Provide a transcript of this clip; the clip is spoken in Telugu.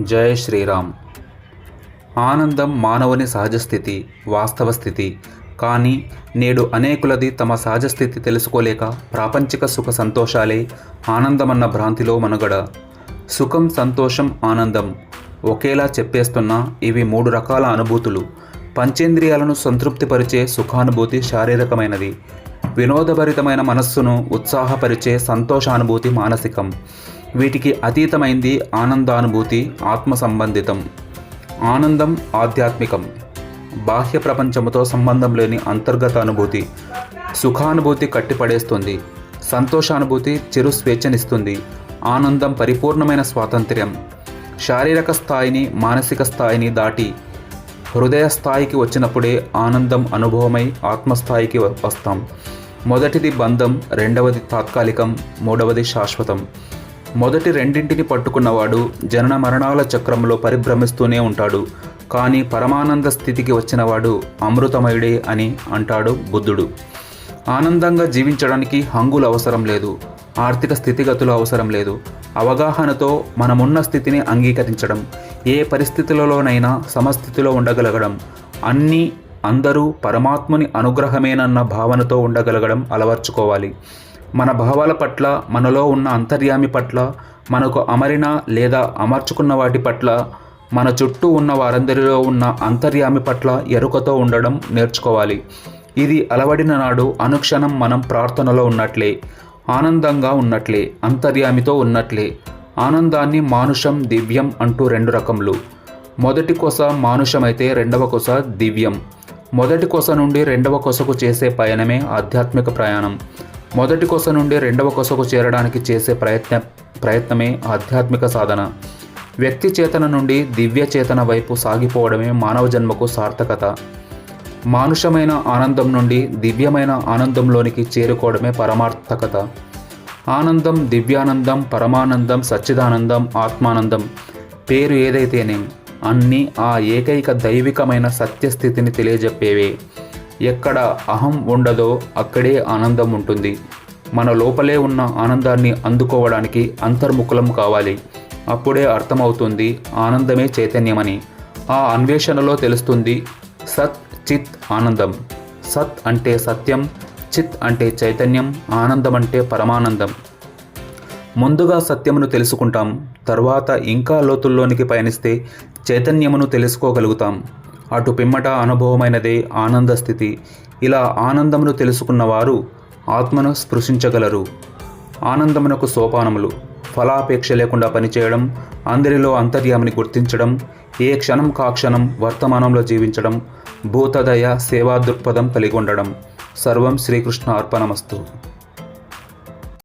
జయ శ్రీరామ్. ఆనందం మానవుని సహజస్థితి వాస్తవ స్థితి. కానీ నేడు అనేకులది తమ సహజస్థితి తెలుసుకోలేక ప్రాపంచిక సుఖ సంతోషాలే ఆనందమన్న భ్రాంతిలో మనుగడ. సుఖం సంతోషం ఆనందం ఒకేలా చెప్పేస్తున్న ఇవి మూడు రకాల అనుభూతులు. పంచేంద్రియాలను సంతృప్తిపరిచే సుఖానుభూతి శారీరకమైనది. వినోదభరితమైన మనస్సును ఉత్సాహపరిచే సంతోషానుభూతి మానసికం. వీటికి అతీతమైంది ఆనందానుభూతి ఆత్మ సంబంధితం ఆనందం ఆధ్యాత్మికం. బాహ్య ప్రపంచముతో సంబంధం లేని అంతర్గత అనుభూతి సుఖానుభూతి కట్టిపడేస్తుంది. సంతోషానుభూతి చిరు స్వేచ్ఛనిస్తుంది. ఆనందం పరిపూర్ణమైన స్వాతంత్ర్యం. శారీరక స్థాయిని మానసిక స్థాయిని దాటి హృదయ స్థాయికి వచ్చినప్పుడే ఆనందం అనుభవమై ఆత్మస్థాయికి వస్తాం. మొదటిది బంధం రెండవది తాత్కాలికం మూడవది శాశ్వతం. మొదటి రెండింటిని పట్టుకున్నవాడు జనన మరణాల చక్రంలో పరిభ్రమిస్తూనే ఉంటాడు. కానీ పరమానంద స్థితికి వచ్చినవాడు అమృతమయుడే అని అంటాడు బుద్ధుడు. ఆనందంగా జీవించడానికి హంగులు అవసరం లేదు. ఆర్థిక స్థితిగతులు అవసరం లేదు. అవగాహనతో మనమున్న స్థితిని అంగీకరించడం ఏ పరిస్థితులలోనైనా సమస్థితిలో ఉండగలగడం అన్నీ అందరూ పరమాత్ముని అనుగ్రహమేనన్న భావనతో ఉండగలగడం అలవర్చుకోవాలి. మన భావాల పట్ల మనలో ఉన్న అంతర్యామి పట్ల మనకు అమరిన లేదా అమర్చుకున్న వాటి పట్ల మన చుట్టూ ఉన్న వారందరిలో ఉన్న అంతర్యామి పట్ల ఎరుకతో ఉండడం నేర్చుకోవాలి. ఇది అలవడిన నాడు అనుక్షణం మనం ప్రార్థనలో ఉన్నట్లే ఆనందంగా ఉన్నట్లే అంతర్యామితో ఉన్నట్లే. ఆనందాన్ని మానుషం దివ్యం అంటూ రెండు రకములు. మొదటి కొస మానుషమైతే రెండవ కొస దివ్యం. మొదటి కొస నుండి రెండవ కొసకు చేసే పయనమే ఆధ్యాత్మిక ప్రయాణం. మొదటి కొస నుండి రెండవ కొసకు చేరడానికి చేసే ప్రయత్న ప్రయత్నమే ఆధ్యాత్మిక సాధన. వ్యక్తి చేతన నుండి దివ్య చేతన వైపు సాగిపోవడమే మానవ జన్మకు సార్థకత. మానుషమైన ఆనందం నుండి దివ్యమైన ఆనందంలోనికి చేరుకోవడమే పరమార్థకత. ఆనందం దివ్యానందం పరమానందం సచ్చిదానందం ఆత్మానందం పేరు ఏదైతేనేం అన్నీ ఆ ఏకైక దైవికమైన సత్యస్థితిని తెలియజెప్పేవే. ఎక్కడ అహం ఉండదో అక్కడే ఆనందం ఉంటుంది. మన లోపలే ఉన్న ఆనందాన్ని అందుకోవడానికి అంతర్ముఖులం కావాలి. అప్పుడే అర్థమవుతుంది ఆనందమే చైతన్యమని. ఆ అన్వేషణలో తెలుస్తుంది సత్ చిత్ ఆనందం. సత్ అంటే సత్యం చిత్ అంటే చైతన్యం ఆనందం అంటే పరమానందం. ముందుగా సత్యమును తెలుసుకుంటాం తర్వాత ఇంకా లోతుల్లోనికి పయనిస్తే చైతన్యమును తెలుసుకోగలుగుతాం. అటు పిమ్మట అనుభవమైనదే ఆనంద స్థితి. ఇలా ఆనందమును తెలుసుకున్నవారు ఆత్మను స్పృశించగలరు. ఆనందమునకు సోపానములు ఫలాపేక్ష లేకుండా పనిచేయడం అందరిలో అంతర్యామిని గుర్తించడం ఏ క్షణం కాక్షణం వర్తమానంలో జీవించడం భూతదయ సేవా దృక్పథం కలిగి ఉండడం. సర్వం శ్రీకృష్ణ అర్పణమస్తు